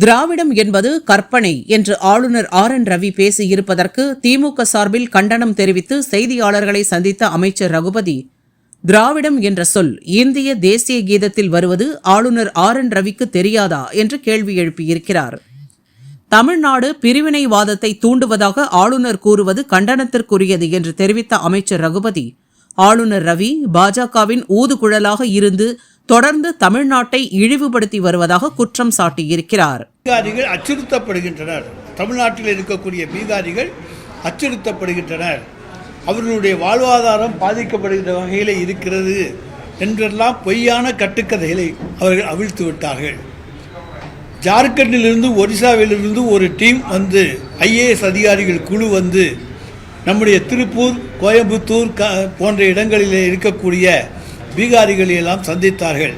திராவிடம் என்பது கற்பனை என்று ஆளுநர் ஆர் என் ரவி பேசியிருப்பதற்கு திமுக சார்பில் கண்டனம் தெரிவித்து செய்தியாளர்களை சந்தித்த அமைச்சர் ரகுபதி திராவிடம் என்ற சொல் இந்திய தேசிய கீதத்தில் வருவது ஆளுநர் ஆர் என் ரவிக்கு தெரியாதா? என்று கேள்வி எழுப்பியிருக்கிறார். தமிழ்நாடு பிரிவினைவாதத்தை தூண்டுவதாக ஆளுநர் கூறுவது கண்டனத்திற்குரியது என்று தெரிவித்த அமைச்சர் ரகுபதி ஆளுநர் ரவி பாஜகவின் ஊதுகுழலாக இருந்து தொடர்ந்து தமிழ்நாட்டை இழிவுபடுத்தி வருவதாக குற்றம் சாட்டியிருக்கிறார். பீகாரிகள் அச்சுறுத்தப்படுகின்றனர். தமிழ்நாட்டில் இருக்கக்கூடிய பீகாரிகள் அச்சுறுத்தப்படுகின்றனர். அவர்களுடைய வாழ்வாதாரம் பாதிக்கப்படுகின்ற வகையில் இருக்கிறது என்றெல்லாம் பொய்யான கட்டுக்கதைகளை அவர்கள் அவிழ்த்து விட்டார்கள். ஜார்க்கண்டிலிருந்து ஒரிசாவிலிருந்து ஒரு டீம் வந்து ஐஏஎஸ் அதிகாரிகள் குழு வந்து நம்முடைய திருப்பூர் கோயம்புத்தூர் க போன்ற இடங்களில் இருக்கக்கூடிய பீகாரிகளை எல்லாம் சந்தித்தார்கள்.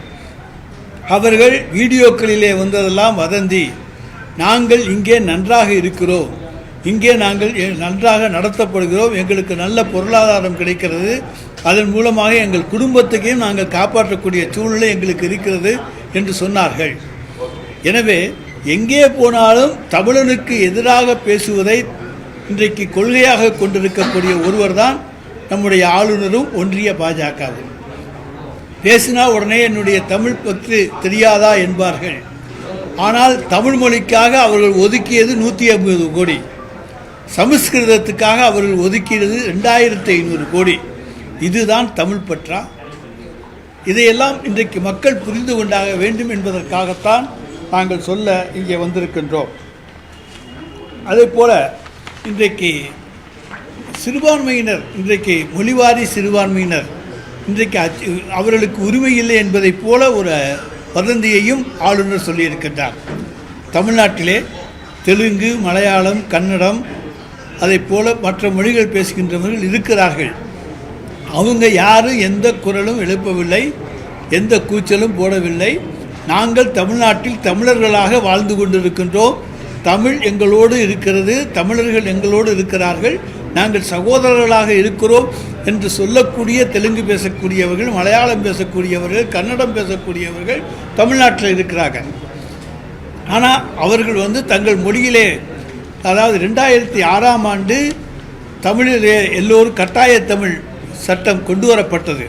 அவர்கள் வீடியோக்களிலே வந்ததெல்லாம் வதந்தி. நாங்கள் இங்கே நன்றாக இருக்கிறோம். இங்கே நாங்கள் நன்றாக நடத்தப்படுகிறோம். எங்களுக்கு நல்ல பொருளாதாரம் கிடைக்கிறது. அதன் மூலமாக எங்கள் குடும்பத்துக்கையும் நாங்கள் காப்பாற்றக்கூடிய சூழ்நிலை எங்களுக்கு இருக்கிறது என்று சொன்னார்கள். எனவே எங்கே போனாலும் தமிழனுக்கு எதிராக பேசுவதை இன்றைக்கு கொள்கையாக கொண்டிருக்கக்கூடிய ஒருவர்தான் நம்முடைய ஆளுநரும் ஒன்றிய பாஜகவும். பேசினா உடனே என்னுடைய தமிழ் பற்று தெரியாதா என்பார்கள். ஆனால் தமிழ் மொழிக்காக அவர்கள் ஒதுக்கியது நூற்றி ஐம்பது கோடி. சமஸ்கிருதத்துக்காக அவர்கள் ஒதுக்கியது ரெண்டாயிரத்தி ஐநூறு கோடி. இதுதான் தமிழ் பற்றா? இதையெல்லாம் இன்றைக்கு மக்கள் புரிந்து கொண்டாக வேண்டும் என்பதற்காகத்தான் நாங்கள் சொல்ல இங்கே வந்திருக்கின்றோம். அதே போல் இன்றைக்கு சிறுபான்மையினர் இன்றைக்கு மொழிவாரி சிறுபான்மையினர் இன்றைக்கு அச்சு- அவர்களுக்கு உரிமை இல்லை என்பதைப் போல ஒரு வதந்தியையும் ஆளுநர் சொல்லியிருக்கின்றார். தமிழ்நாட்டிலே தெலுங்கு மலையாளம் கன்னடம் அதைப் போல மற்ற மொழிகள் பேசுகின்றவர்கள் இருக்கிறார்கள். அவங்க யாரும் எந்த குரலும் எழுப்பவில்லை எந்த கூச்சலும் போடவில்லை. நாங்கள் தமிழ்நாட்டில் தமிழர்களாக வாழ்ந்து கொண்டிருக்கின்றோம். தமிழ் எங்களோடு இருக்கிறது தமிழர்கள் எங்களோடு இருக்கிறார்கள். நாங்கள் சகோதரர்களாக இருக்கிறோம் என்று சொல்லக்கூடிய தெலுங்கு பேசக்கூடியவர்கள் மலையாளம் பேசக்கூடியவர்கள் கன்னடம் பேசக்கூடியவர்கள் தமிழ்நாட்டில் இருக்கிறாங்க ஆனால் அவர்கள் வந்து தங்கள் மொழியிலே அதாவது ரெண்டாயிரத்தி ஆறாம் ஆண்டு தமிழிலே எல்லோரும் கட்டாய தமிழ் சட்டம் கொண்டு வரப்பட்டது.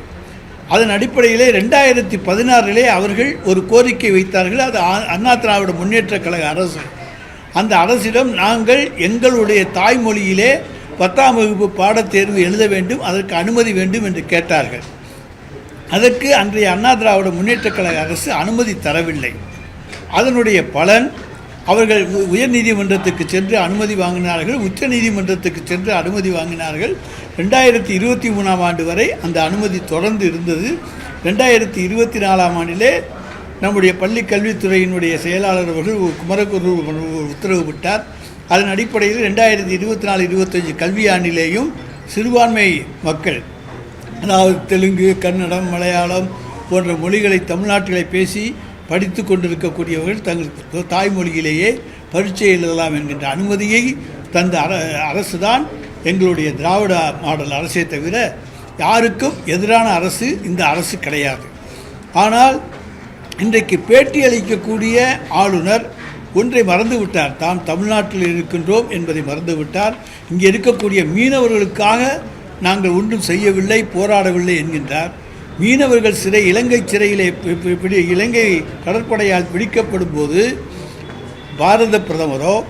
அதன் அடிப்படையிலே ரெண்டாயிரத்தி பதினாறிலே அவர்கள் ஒரு கோரிக்கை வைத்தார்கள். அது அண்ணா திராவிட முன்னேற்றக் கழக அரசு. அந்த அரசிடம் நாங்கள் எங்களுடைய தாய்மொழியிலே பத்தாம் வகுப்பு பாடத்தேர்வு எழுத வேண்டும் அதற்கு அனுமதி வேண்டும் என்று கேட்டார்கள். அதற்கு அன்றைய அண்ணா திராவிட முன்னேற்றக் கழக அரசு அனுமதி தரவில்லை. அதனுடைய பலன் அவர்கள் உயர்நீதிமன்றத்துக்கு சென்று அனுமதி வாங்கினார்கள் உச்ச நீதிமன்றத்துக்கு சென்று அனுமதி வாங்கினார்கள். ரெண்டாயிரத்தி இருபத்தி மூணாம் ஆண்டு வரை அந்த அனுமதி தொடர்ந்து இருந்தது. ரெண்டாயிரத்தி இருபத்தி நாலாம் ஆண்டிலே நம்முடைய பள்ளி கல்வித்துறையினுடைய செயலாளர் அவர்கள் குமரகுரு உத்தரவு விட்டார். அதன் அடிப்படையில் ரெண்டாயிரத்தி இருபத்தி நாலு இருபத்தஞ்சு கல்வியாண்டிலேயும் சிறுபான்மை மக்கள் அதாவது தெலுங்கு கன்னடம் மலையாளம் போன்ற மொழிகளை தமிழ்நாட்டிலே பேசி படித்து கொண்டிருக்கக்கூடியவர்கள் தங்கள் தாய்மொழியிலேயே பரீட்சை எழுதலாம் என்கின்ற அனுமதியை தந்த அர அரசு தான் எங்களுடைய திராவிட மாடல் அரசே தவிர யாருக்கும் எதிரான அரசு இந்த அரசு கிடையாது. ஆனால் இன்றைக்கு பேட்டி அளிக்கக்கூடிய ஆளுநர் ஒன்றை மறந்துவிட்டார். தாம் தான் தமிழ்நாட்டில் இருக்கின்றோம் என்பதை மறந்துவிட்டார். இங்கே இருக்கக்கூடிய மீனவர்களுக்காக நாங்கள் ஒன்றும் செய்யவில்லை போராடவில்லை என்கின்றார். மீனவர்கள் சிறை இலங்கை சிறையிலே பி- பிடி இலங்கை கடற்படையால் பிடிக்கப்படும் போது பாரத பிரதமரோ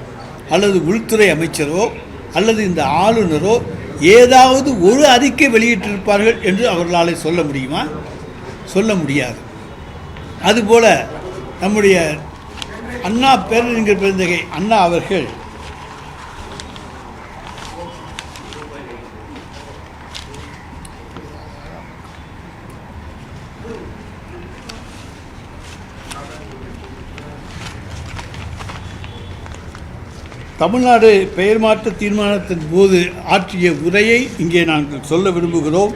அல்லது உள்துறை அமைச்சரோ அல்லது இந்த ஆளுநரோ ஏதாவது ஒரு அறிக்கை வெளியிட்டிருப்பார்கள் என்று அவர்களால் சொல்ல முடியுமா? சொல்ல முடியாது. அதுபோல நம்முடைய அண்ணா பேரறிஞர் பெருந்தகை அண்ணா அவர்கள். தமிழ்நாடு பெயர் மாற்ற தீர்மானத்தின் போது ஆற்றிய உரையை இங்கே நாங்கள் சொல்ல விரும்புகிறோம்.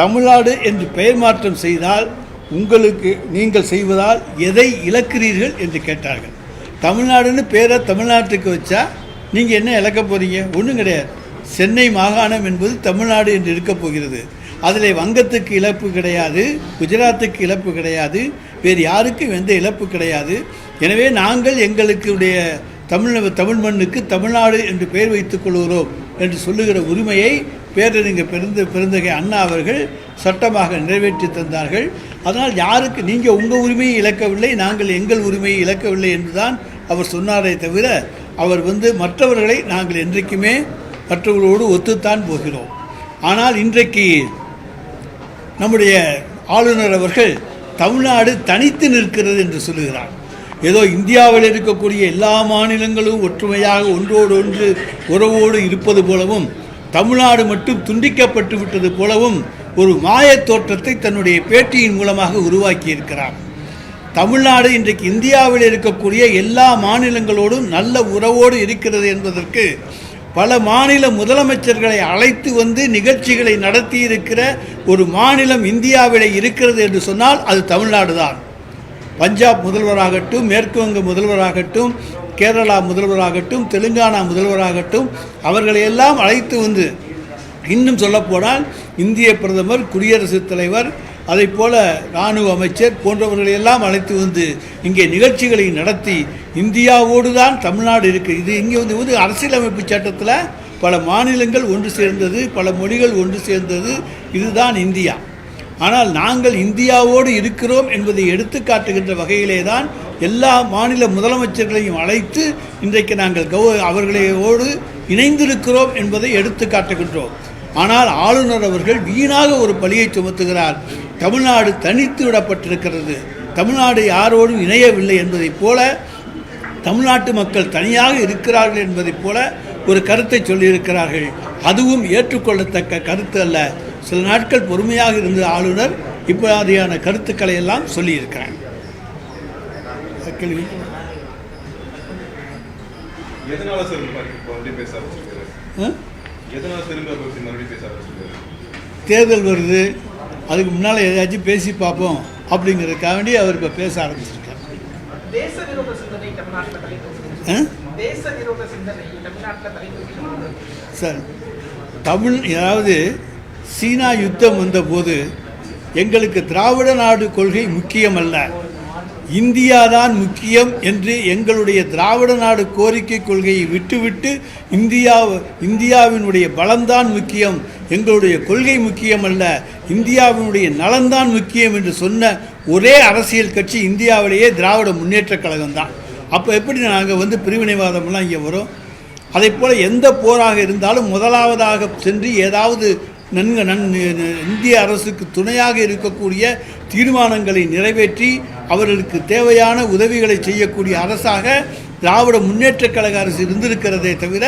தமிழ்நாடு என்று பெயர் மாற்றம் செய்தால் உங்களுக்கு நீங்கள் செய்வதால் எதை இழக்கிறீர்கள் என்று கேட்டார்கள். தமிழ்நாடுன்னு பேரை தமிழ்நாட்டுக்கு வச்சா நீங்கள் என்ன இழக்க போகிறீங்க ஒன்றும் கிடையாது. சென்னை மாகாணம் என்பது தமிழ்நாடு என்று இருக்கப் போகிறது. அதில் வங்கத்துக்கு இழப்பு கிடையாது குஜராத்துக்கு இழப்பு கிடையாது வேறு யாருக்கும் எந்த இழப்பு கிடையாது. எனவே நாங்கள் எங்களுக்குடைய தமிழ் தமிழ் மண்ணுக்கு தமிழ்நாடு என்று பெயர் வைத்துக் கொள்கிறோம் என்று சொல்லுகிற உரிமையை பேரறிஞர் பெருந்த பெருந்தகை அண்ணா அவர்கள் சட்டமாக நிறைவேற்றி தந்தார்கள். அதனால் யாருக்கு நீங்கள் உங்கள் உரிமையை இழக்கவில்லை நாங்கள் எங்கள் உரிமையை இழக்கவில்லை என்றுதான் அவர் சொன்னாரே தவிர அவர் வந்து மற்றவர்களை நாங்கள் என்றைக்குமே மற்றவர்களோடு ஒத்துத்தான் போகிறோம். ஆனால் இன்றைக்கு நம்முடைய ஆளுநர் அவர்கள் தமிழ்நாடு தனித்து நிற்கிறது என்று சொல்லுகிறார். ஏதோ இந்தியாவில் இருக்கக்கூடிய எல்லா மாநிலங்களும் ஒற்றுமையாக ஒன்றோடு ஒன்று உறவோடு இருப்பது போலவும் தமிழ்நாடு மட்டும் துண்டிக்கப்பட்டு விட்டது போலவும் ஒரு மாயத் தோற்றத்தை தன்னுடைய பேட்டியின் மூலமாக உருவாக்கியிருக்கிறார். தமிழ்நாடு இன்றைக்கு இந்தியாவில் இருக்கக்கூடிய எல்லா மாநிலங்களோடும் நல்ல உறவோடு இருக்கிறது என்பதற்கு பல மாநில முதலமைச்சர்களை அழைத்து வந்து நிகழ்ச்சிகளை நடத்தி இருக்கிற ஒரு மாநிலம் இந்தியாவிலே இருக்கிறது என்று சொன்னால் அது தமிழ்நாடு தான் பஞ்சாப் முதல்வராகட்டும் மேற்கு வங்க முதல்வராகட்டும் கேரளா முதல்வராகட்டும் தெலுங்கானா முதல்வராகட்டும் அவர்களை எல்லாம் அழைத்து வந்து இன்னும் சொல்லப்போனால் இந்திய பிரதமர் குடியரசுத் தலைவர் அதை போல இராணுவ அமைச்சர் போன்றவர்களை எல்லாம் அழைத்து வந்து இங்கே நிகழ்ச்சிகளை நடத்தி இந்தியாவோடு தான் தமிழ்நாடு இருக்குது இது இங்கே வந்து வந்து அரசியலமைப்பு சட்டத்தில் பல மாநிலங்கள் ஒன்று சேர்ந்தது பல மொழிகள் ஒன்று சேர்ந்தது. இதுதான் இந்தியா. ஆனால் நாங்கள் இந்தியாவோடு இருக்கிறோம் என்பதை எடுத்து காட்டுகின்ற வகையிலே தான் எல்லா மாநில முதலமைச்சர்களையும் அழைத்து இன்றைக்கு நாங்கள் கௌ அவர்களையோடு இணைந்திருக்கிறோம் என்பதை எடுத்து காட்டுகின்றோம். ஆனால் ஆளுநர் அவர்கள் வீணாக ஒரு பழியை சுமத்துகிறார். தமிழ்நாடு தனித்து விடப்பட்டிருக்கிறது. தமிழ்நாடு யாரோடும் இணையவில்லை என்பதைப் போல தமிழ்நாட்டு மக்கள் தனியாக இருக்கிறார்கள் என்பதைப் போல ஒரு கருத்தை சொல்லியிருக்கிறார்கள். அதுவும் ஏற்றுக்கொள்ளத்தக்க கருத்து அல்ல. சில நாட்கள் பொறுமையாக இருந்த ஆளுநர் இப்படியான கருத்துக்களை எல்லாம் சொல்லியிருக்கிறார். கேள்வி தேர்தல் வருது. அதுக்கு முன்னால் ஏதாச்சும் பேசி பார்ப்போம் அப்படிங்கிறதுக்காக வேண்டி அவர் இப்போ பேச ஆரம்பிச்சிருக்கார். சார் தமிழ் அதாவது சீனா யுத்தம் வந்தபோது எங்களுக்கு திராவிட நாடு கொள்கை முக்கியமல்ல. இந்தியா தான் முக்கியம் என்று எங்களுடைய திராவிட நாடு கோரிக்கை கொள்கையை விட்டுவிட்டு இந்தியா இந்தியாவினுடைய பலம்தான் முக்கியம். எங்களுடைய கொள்கை முக்கியமல்ல இந்தியாவினுடைய நலன்தான் முக்கியம் என்று சொன்ன ஒரே அரசியல் கட்சி இந்தியாவிலேயே திராவிட முன்னேற்ற கழகம் தான் அப்போ எப்படி நாங்கள் வந்து பிரிவினைவாதம்லாம் இங்கே வரும்? அதை போல் எந்த போராக இருந்தாலும் முதலாவதாக சென்று ஏதாவது நன்கு நன் இந்திய அரசுக்கு துணையாக இருக்கக்கூடிய தீர்மானங்களை நிறைவேற்றி அவர்களுக்கு தேவையான உதவிகளை செய்யக்கூடிய அரசாக திராவிட முன்னேற்றக் கழக அரசு இருந்திருக்கிறதே தவிர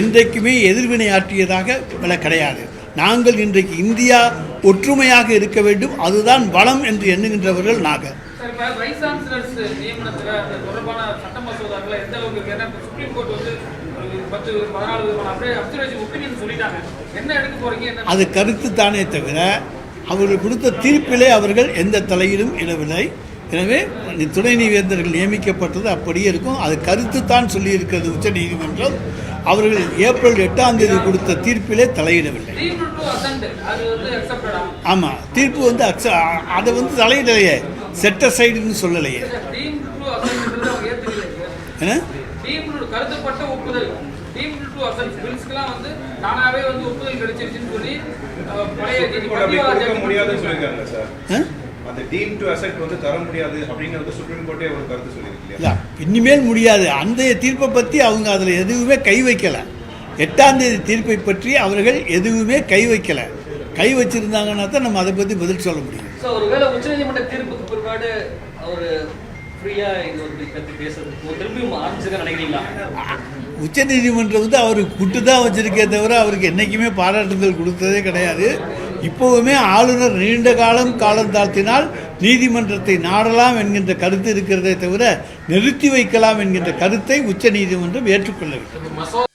என்றைக்குமே எதிர்வினை ஆற்றியதாக வில கிடையாது. நாங்கள் இன்றைக்கு இந்தியா ஒற்றுமையாக இருக்க வேண்டும். அதுதான் பலம் என்று எண்ணுகின்றவர்கள் நாங்கள் அது கருத்து தானே தவிர அவர்கள் கொடுத்த தீர்ப்பிலே அவர்கள் எந்த தலையிலும் இடவில்லை. எனவே துணை நீதிவேந்தர்கள் நியமிக்கப்பட்டது அப்படியே இருக்கும். அது கருத்து தான் சொல்லியிருக்கிறது உச்ச நீதிமன்றம். அவர்கள் ஏப்ரல் எட்டாம் தேதி கொடுத்த தீர்ப்பிலே தலையிடவில்லை. ஆமாம் தீர்ப்பு வந்து அக்ச அதை வந்து தலையிடலையே. செட்ட சைடுன்னு சொல்லலையே. அசன்ட் பில்ஸ்க்குலாம் வந்து ஒப்புதல் கிடைச்சிருச்சுன்னு சொல்லி அஹ், பழைய அந்த டீம் டு அசெட் வந்து தர முடியாது அப்படின்னு வந்து சுப்ரீம் கோர்ட்டே ஒரு கருத்து சொல்லியிருக்கு இனிமேல் முடியாது. அந்த தீர்ப்பை பற்றி அவங்க அதில் எதுவுமே கை வைக்கலை. எட்டாம் தேதி தீர்ப்பை பற்றி அவர்கள் எதுவுமே கை வைக்கலை. கை வச்சிருந்தாங்கன்னா தான் நம்ம அதை பற்றி பதில் சொல்ல முடியும். ஒருவேளை உச்சநீதிமன்ற தீர்ப்புக்கு பிற்பாடு அவர் ஃப்ரீயா இது ஒரு நினைக்கிறீங்களா? உச்சநீதிமன்றம் வந்து அவருக்கு குட்டு தான் வச்சிருக்கே தவிர அவருக்கு என்றைக்குமே பாராட்டுதல் கொடுத்ததே கிடையாது. இப்போவுமே ஆளுநர் நீண்ட காலம் காலம் தாழ்த்தினால் நீதிமன்றத்தை நாடலாம் என்கின்ற கருத்து இருக்கிறதே தவிர நிறுத்தி வைக்கலாம் என்கின்ற கருத்தை உச்சநீதிமன்றம் ஏற்றுக்கொள்ளவில்லை.